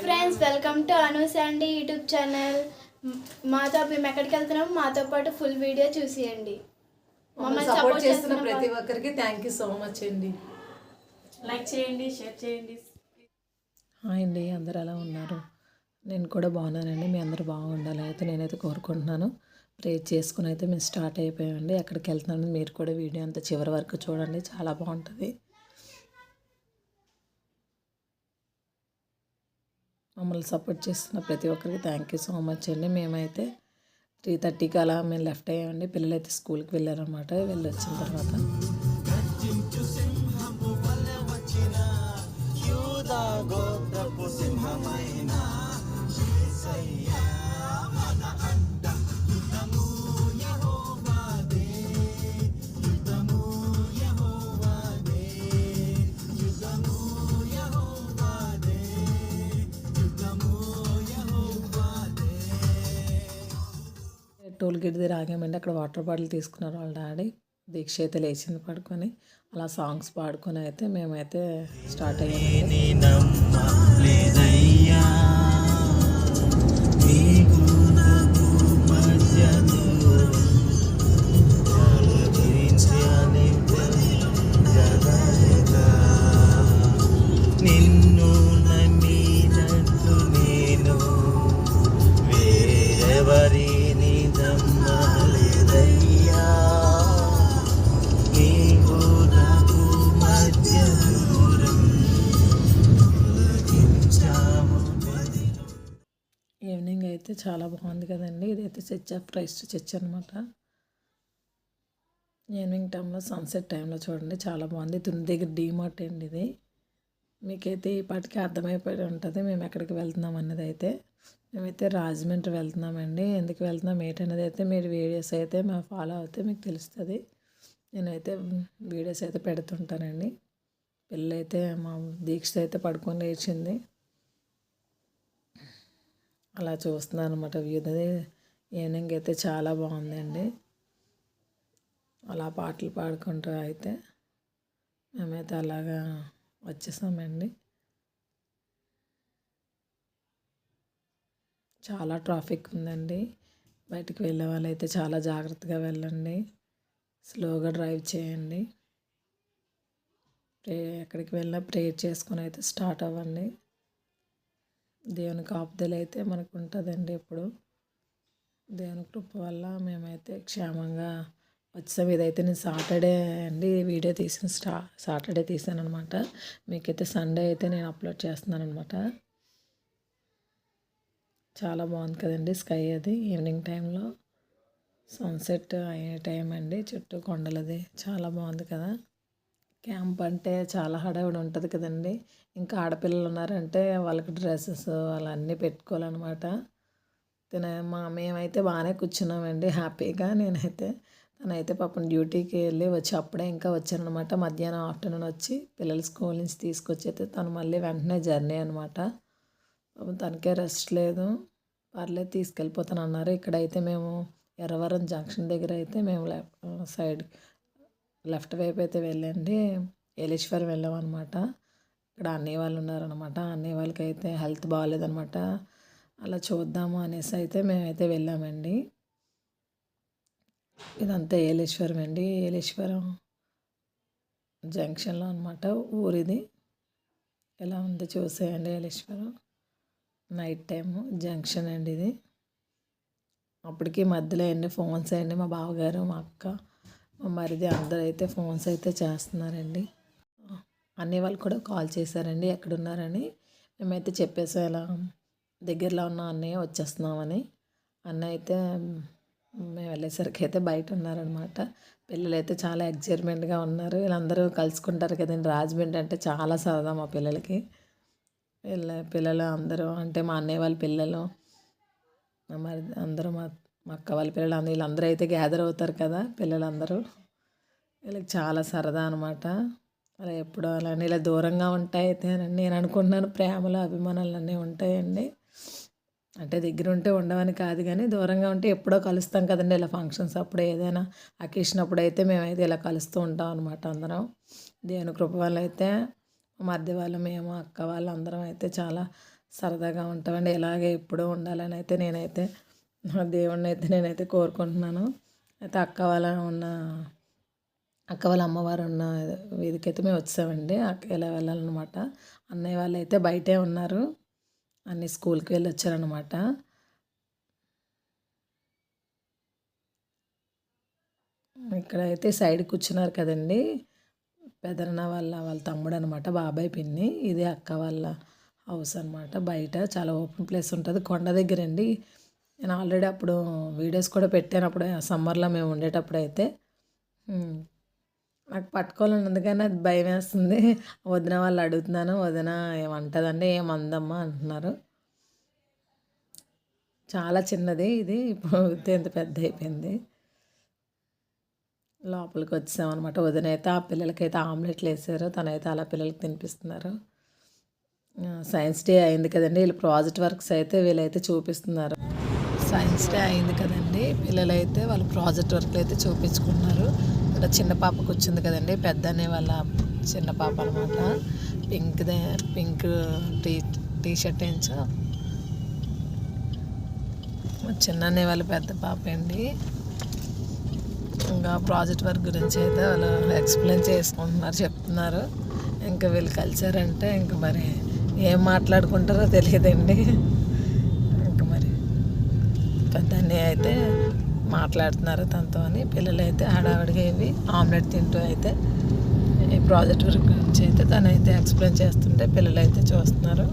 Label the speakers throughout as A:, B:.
A: Friends welcome to అనూస్ అండి YouTube channel. మాతో మేము ఎక్కడికి వెళ్తున్నాం? మాతో పాటు ఫుల్ వీడియో చూసేయండి.
B: మమ్మల్ని సపోర్ట్ చేస్తున్న ప్రతి ఒక్కరికి థ్యాంక్ యూ సో మచ్ అండి.
C: లైక్ చేయండి షేర్ చేయండి.
B: హాయ్ అండి అందరు ఎలా ఉన్నారు? నేను కూడా బాగున్నానండి మీ అందరూ బాగుండాలి అయితే నేనైతే కోరుకుంటున్నాను. ప్రే చేసుకుని అయితే మేము స్టార్ట్ అయిపోయామండి. ఎక్కడికి వెళ్తున్నాను మీరు కూడా వీడియో అంతా చివరి వరకు చూడండి చాలా బాగుంటుంది. మమ్మల్ని సపోర్ట్ చేస్తున్న ప్రతి ఒక్కరికి థ్యాంక్ యూ సో మచ్ అండి. మేమైతే త్రీ థర్టీకి అలా మేము లెఫ్ట్ అయ్యామండి. పిల్లలు అయితే స్కూల్కి వెళ్ళారనమాట వెళ్ళి వచ్చిన తర్వాత టోల్ గేట్ దగ్గర ఆగామండి. అక్కడ వాటర్ బాటిల్ తీసుకున్నారు వాళ్ళ డాడీ. దీక్ష అయితే లేచింది పడుకొని. అలా సాంగ్స్ పాడుకొని అయితే మేమైతే స్టార్ట్ అయ్యాము అయితే చాలా బాగుంది కదండి. ఇదైతే చర్చ్ ఆఫ్ క్రైస్ట్ చర్చ్ అనమాట ఈవినింగ్ టైంలో సన్సెట్ టైంలో చూడండి. చాలా బాగుంది. తుని దగ్గర డీమార్ట్ అండి ఇది. మీకైతే ఈ పాటికి అర్థమైపోయి ఉంటుంది. మేము ఎక్కడికి వెళ్తున్నాం అన్నది అయితే. మేమైతే రాజమండ్రి వెళ్తున్నామండి. ఎందుకు వెళ్తున్నాం ఏంటనేది అయితే మీరు వీడియోస్ అయితే మా ఫాలో అవుతే మీకు తెలుస్తుంది. నేనైతే వీడియోస్ అయితే పెడుతుంటానండి. పిల్లలైతే మా దీక్ష అయితే పడుకొని లేచింది. అలా చూస్తున్నాను అనమాట వ్యూది ఈవినింగ్ అయితే చాలా బాగుందండి. అలా పాటలు పాడుకుంటూ అయితే మేమైతే అలాగా వచ్చేసామండి. చాలా ట్రాఫిక్ ఉందండి. బయటికి వెళ్ళే వాళ్ళైతే చాలా జాగ్రత్తగా వెళ్ళండి. స్లోగా డ్రైవ్ చేయండి. ప్రే ఎక్కడికి వెళ్ళినా ప్రేయర్ చేసుకుని అయితే స్టార్ట్ అవ్వండి. దేవుని కాపుదల అయితే మనకు ఉంటుందండి ఎప్పుడు. దేవుని కృప వల్ల మేమైతే క్షేమంగా వచ్చాం. ఇదైతే నేను సాటర్డే అండి వీడియో తీసిన స్టా సాటర్డే తీసాను అనమాట మీకైతే సండే అయితే నేను అప్లోడ్ చేస్తున్నాను అనమాట చాలా బాగుంది కదండి స్కై అది ఈవినింగ్ టైంలో. సన్సెట్ అయ్యే టైం అండి. చుట్టూ కొండలది. చాలా బాగుంది కదా. క్యాంప్ అంటే చాలా హడావిడి ఉంటుంది కదండి. ఇంకా ఆడపిల్లలు ఉన్నారంటే వాళ్ళకి డ్రెస్సెస్ అలా అన్నీ పెట్టుకోవాలన్నమాట. తిన మా మేమైతే బాగానే కూర్చున్నామండి హ్యాపీగా. నేనైతే తనైతే పాపం డ్యూటీకి వెళ్ళి వచ్చి అప్పుడే ఇంకా వచ్చానమాట మధ్యాహ్నం ఆఫ్టర్నూన్ వచ్చి పిల్లలు స్కూల్ నుంచి తీసుకొచ్చి అయితే తను మళ్ళీ వెంటనే జర్నీ అనమాట పాపం తనకే రెస్ట్ లేదు. పర్లేదు తీసుకెళ్ళిపోతాను అన్నారు ఇక్కడైతే మేము ఎర్రవరం జంక్షన్ దగ్గర అయితే మేము సైడ్ లెఫ్ట్ వైపు అయితే వెళ్ళండి. ఏలేశ్వరం వెళ్ళాం అనమాట ఇక్కడ అన్నయ్య వాళ్ళు ఉన్నారనమాట అన్నయ్య వాళ్ళకి అయితే హెల్త్ బాగాలేదనమాట అలా చూద్దాము అనేసి అయితే మేమైతే వెళ్ళామండి. ఇదంతా ఏలేశ్వరం అండి. ఏలేశ్వరం జంక్షన్లో అనమాట ఊరిది. ఎలా ఉందో చూసేయండి ఏలేశ్వరం. నైట్ టైము జంక్షన్ అండి ఇది. అప్పటికి మధ్యలో అండి ఫోన్స్ అండి మా బావగారు మా అక్క. మరిది అందరూ అయితే ఫోన్స్ అయితే చేస్తున్నారండి. అన్నయ్య వాళ్ళు కూడా కాల్ చేశారండి ఎక్కడున్నారని. మేమైతే చెప్పేసాం ఇలా దగ్గరలో ఉన్న అన్నయ్య వచ్చేస్తున్నామని. అన్న అయితే మేము వెళ్ళేసరికి అయితే బయట ఉన్నారనమాట. పిల్లలు అయితే చాలా ఎగ్జైట్మెంట్గా ఉన్నారు. వీళ్ళందరూ కలుసుకుంటారు కదండి. రాజమండ్రి అంటే చాలా సరదా మా పిల్లలకి. వీళ్ళ పిల్లలు అందరూ అంటే మా అన్నయ్య వాళ్ళ పిల్లలు మరి అందరూ మా మా అక్క వాళ్ళ పిల్లలు అందరూ వీళ్ళందరూ అయితే గ్యాదర్ అవుతారు కదా పిల్లలందరూ. వీళ్ళకి చాలా సరదా అనమాట అలా ఎప్పుడు అలా ఇలా దూరంగా ఉంటాయి అయితే నేను అనుకుంటున్నాను ప్రేమలు అభిమానాలు అన్నీ ఉంటాయండి. అంటే దగ్గర ఉంటే ఉండవని కాదు కానీ దూరంగా ఉంటే ఎప్పుడో కలుస్తాం కదండి. ఇలా ఫంక్షన్స్ అప్పుడు ఏదైనా అకేషన్ అప్పుడు అయితే మేమైతే ఇలా కలుస్తూ ఉంటాం అనమాట అందరం. దేవుని కృప వల్ల అయితే మధ్య వాళ్ళు మేము అక్క వాళ్ళు అందరం అయితే చాలా సరదాగా ఉంటామండి. ఇలాగే ఎప్పుడూ ఉండాలని అయితే నేనైతే దేవుణ్ణి అయితే నేనైతే కోరుకుంటున్నాను. అయితే అక్క వాళ్ళ ఉన్న అక్క వాళ్ళ అమ్మవారు ఉన్న వీధికైతే మేము వచ్చామండి. అక్క ఇలా వెళ్ళాలన్నమాట. అన్నయ్య వాళ్ళు అయితే బయటే ఉన్నారు. అన్ని స్కూల్కి వెళ్ళి వచ్చారనమాట ఇక్కడైతే సైడ్ కూర్చున్నారు కదండి. పెదరన్న వాళ్ళ వాళ్ళ తమ్ముడు అనమాట బాబాయ్ పిన్ని. ఇది అక్క వాళ్ళ హౌస్ అనమాట బయట చాలా ఓపెన్ ప్లేస్ ఉంటుంది. కొండ దగ్గర అండి నేను ఆల్రెడీ అప్పుడు వీడియోస్ కూడా పెట్టాను అప్పుడు సమ్మర్లో మేము ఉండేటప్పుడు అయితే నాకు పట్టుకోవాలని అందుకని అది భయం వేస్తుంది. వదిన వాళ్ళు అడుగుతున్నాను వదిన ఏమంటుందండి ఏమందమ్మా అంటున్నారు. చాలా చిన్నది ఇది ఇప్పుడు ఎంత పెద్ద అయిపోయింది. లోపలికి వచ్చామన్నమాట. వదిన అయితే ఆ పిల్లలకైతే ఆమ్లెట్లు వేసారు తనైతే అలా పిల్లలకి తినిపిస్తున్నారు. సైన్స్ డే అయింది కదండి వీళ్ళు ప్రాజెక్ట్ వర్క్స్ అయితే వీళ్ళైతే చూపిస్తున్నారు. సైన్స్ డే అయింది కదండి. పిల్లలైతే వాళ్ళ ప్రాజెక్ట్ వర్క్లు అయితే చూపించుకున్నారు ఇక్కడ చిన్న పాపకు వచ్చింది కదండి. పెద్ద అనే వాళ్ళ చిన్న పాప అనమాట pink pink T T shirt ఏంచో చిన్న అనే వాళ్ళ పెద్ద పాప అండి. ఇంకా ప్రాజెక్ట్ వర్క్ గురించి అయితే వాళ్ళు ఎక్స్ప్లెయిన్ చేసుకుంటున్నారు చెప్తున్నారు. ఇంకా వీళ్ళు కలిసారంటే ఇంకా మరి ఏం మాట్లాడుకుంటారో తెలియదండి ఇంకా మరి పెద్దని అయితే మాట్లాడుతున్నారు తనతో అని. పిల్లలు అయితే హడావిడిగా ఇవి ఆమ్లెట్ తింటూ అయితే ఈ ప్రాజెక్ట్ వర్క్ గురించి అయితే తనైతే ఎక్స్ప్లెయిన్ చేస్తుంటే పిల్లలు అయితే చూస్తున్నారు.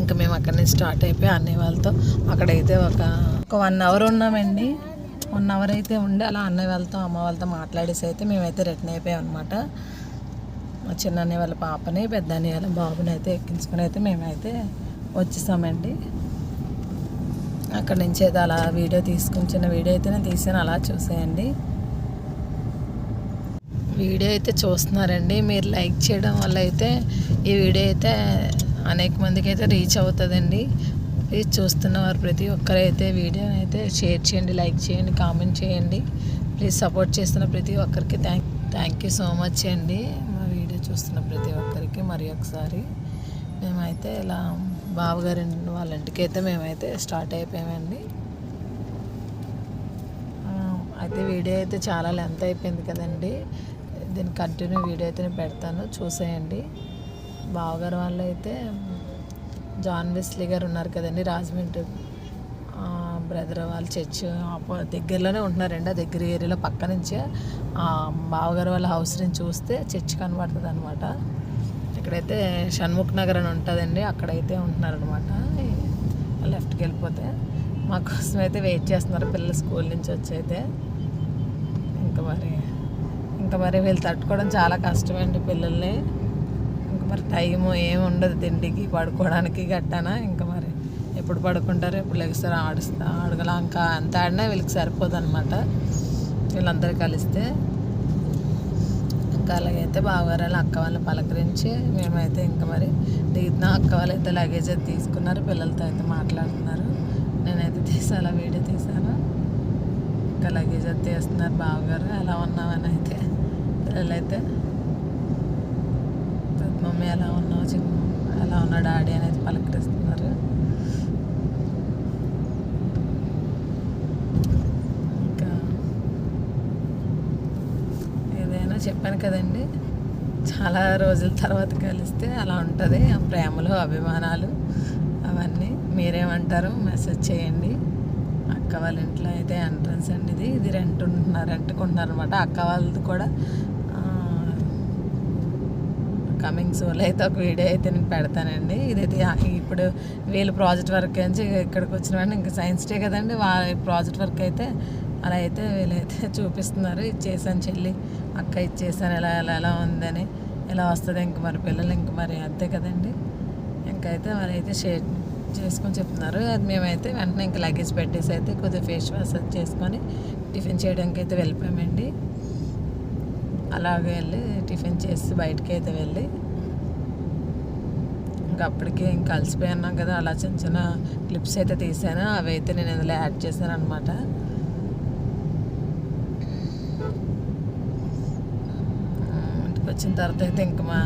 B: ఇంకా మేము అక్కడి నుంచి స్టార్ట్ అయిపోయి అన్నయ్య వాళ్ళతో అక్కడైతే ఒక ఒక వన్ అవర్ ఉన్నామండి. వన్ అవర్ అయితే ఉండి అలా అన్నయ్య వాళ్ళతో అమ్మ వాళ్ళతో మాట్లాడేసి అయితే మేమైతే రిటర్న్ అయిపోయాం అనమాట మా చిన్న అన్నయ్య వాళ్ళ పాపని పెద్ద అన్నయ్య వాళ్ళ బాబుని అయితే ఎక్కించుకొని అయితే మేమైతే వచ్చేసామండి. అక్కడ నుంచి అయితే అలా వీడియో తీసుకుని చిన్న వీడియో అయితే నేను తీసాను. అలా చూసేయండి. వీడియో అయితే చూస్తున్నారండి. మీరు లైక్ చేయడం వల్ల అయితే ఈ వీడియో అయితే అనేక మందికి అయితే రీచ్ అవుతుందండి. ప్లీజ్ చూస్తున్న వారు ప్రతి ఒక్కరైతే వీడియోని అయితే షేర్ చేయండి లైక్ చేయండి కామెంట్ చేయండి. ప్లీజ్ సపోర్ట్ చేస్తున్న ప్రతి ఒక్కరికి thank thank you so much అండి. మా వీడియో చూస్తున్న ప్రతి ఒక్కరికి మరి ఒకసారి మేమైతే ఇలా బావగారి వాళ్ళ ఇంటికి అయితే మేమైతే స్టార్ట్ అయిపోయామండి. అయితే వీడియో అయితే చాలా లెంత్ అయిపోయింది కదండి. దీని కంటిన్యూ వీడియో అయితే నేను పెడతాను చూసేయండి. బావగారు వాళ్ళు అయితే జాన్ వెస్లీ గారు ఉన్నారు కదండి రాజమండ్రి బ్రదర్ వాళ్ళ చర్చ్ దగ్గరలోనే ఉంటున్నారండి ఆ దగ్గర ఏరియాలో పక్క నుంచే. బావగారు వాళ్ళ హౌస్ నుంచి చూస్తే చర్చ్ కనబడుతుంది అనమాట ఇక్కడైతే షణ్ముఖ్ నగర్ అని ఉంటుందండి. అక్కడైతే ఉంటున్నారనమాట లెఫ్ట్కి వెళ్ళిపోతే మా కోసం అయితే వెయిట్ చేస్తున్నారు పిల్లలు స్కూల్ నుంచి వచ్చి అయితే ఇంకా మరి ఇంకా మరి వీళ్ళు తట్టుకోవడం చాలా కష్టమండి పిల్లల్ని. ఇంకా మరి టైం ఏమి ఉండదు తిండికి పడుకోవడానికి గట్టానా. ఇంకా మరి ఎప్పుడు పడుకుంటారు ఎప్పుడు లెగిస్తారు ఆడుస్తా ఆడగల. ఇంకా అంత ఆడినా వీళ్ళకి సరిపోదు అనమాట వీళ్ళందరూ కలిస్తే. ఇంకా అలాగైతే బావగారు అక్క వాళ్ళని పలకరించి మేమైతే ఇంకా మరి దిగుతున్నాం అక్క వాళ్ళు అయితే లగేజ్ అయితే తీసుకున్నారు పిల్లలతో అయితే మాట్లాడుతున్నారు. నేనైతే తీసి అలా వీడియో తీసాను. ఇంకా లగేజ్ అయితే తీస్తున్నారు బావగారు. ఎలా ఉన్నామని అయితే పిల్లలైతే మమ్మీ ఎలా ఉన్నావు చిన్న ఎలా ఉన్నా డాడీ అనేది పలకరిస్తున్నారు ఇంకా ఏదైనా చెప్పాను కదండి. చాలా రోజుల తర్వాత కలిస్తే అలా ఉంటుంది. ఆ ప్రేమలు అభిమానాలు అవన్నీ మీరేమంటారు మెసేజ్ చేయండి. అక్క వాళ్ళ ఇంట్లో అయితే ఎంట్రన్స్ అండి ఇది. ఇది రెంట్ ఉంటున్నారు రెంట్కుంటున్నారు అనమాట అక్క వాళ్ళది కూడా కమింగ్ సోలో అయితే ఒక వీడియో అయితే నేను పెడతానండి. ఇదైతే ఇప్పుడు వీళ్ళు ప్రాజెక్ట్ వర్క్ నుంచి ఇక్కడికి వచ్చిన వాడిని ఇంకా సైన్స్ డే కదండి. వాళ్ళ ప్రాజెక్ట్ వర్క్ అయితే అలా అయితే వీళ్ళైతే చూపిస్తున్నారు. ఇది చేశాను చెల్లి. అక్క ఇచ్చేసాను ఎలా ఎలా ఎలా ఉందని. ఎలా వస్తుంది ఇంక మరి పిల్లలు ఇంక మరి అంతే కదండి. ఇంకైతే వాళ్ళైతే షేర్ చేసుకొని చెప్తున్నారు. అది మేమైతే వెంటనే ఇంకా లగేజ్ పెట్టేసి అయితే కొద్దిగా ఫేస్ వాష్ అది చేసుకొని టిఫిన్ చేయడానికి అయితే వెళ్ళిపోయామండి. అలాగే వెళ్ళి టిఫిన్ చేసి బయటికి అయితే వెళ్ళి ఇంకా అప్పటికే ఇంకా కలిసిపోయి కదా అలా చిన్న చిన్న క్లిప్స్ అయితే తీసాను. అవి అయితే నేను ఇందులో యాడ్ చేశాను అనమాట ఇంటికి వచ్చిన తర్వాత అయితే ఇంక మా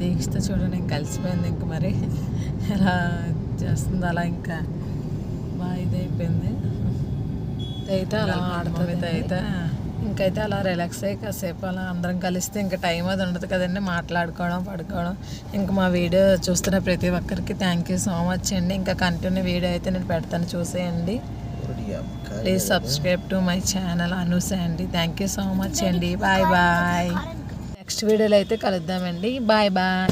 B: దీక్షతో చూడండి ఇంక కలిసిపోయింది ఇంక మరి. ఎలా చేస్తుంది అలా ఇంకా బాగా ఇదైపోయింది. అయితే అలా ఆడుతుంది అయితే ఇంకైతే అలా రిలాక్స్ అయ్యి కాసేపు అలా అందరం కలిస్తే ఇంకా టైం అది ఉండదు కదండి మాట్లాడుకోవడం పడుకోవడం. ఇంకా మా వీడియో చూస్తున్న ప్రతి ఒక్కరికి థ్యాంక్ యూ సో మచ్ అండి. ఇంకా కంటిన్యూ వీడియో అయితే నేను పెడతాను చూసేయండి. Please subscribe to my channel Anusa అండి. థ్యాంక్ యూ సో మచ్ అండి. బాయ్ బాయ్ నెక్స్ట్ వీడియోలో అయితే కలుద్దామండి. Bye bye.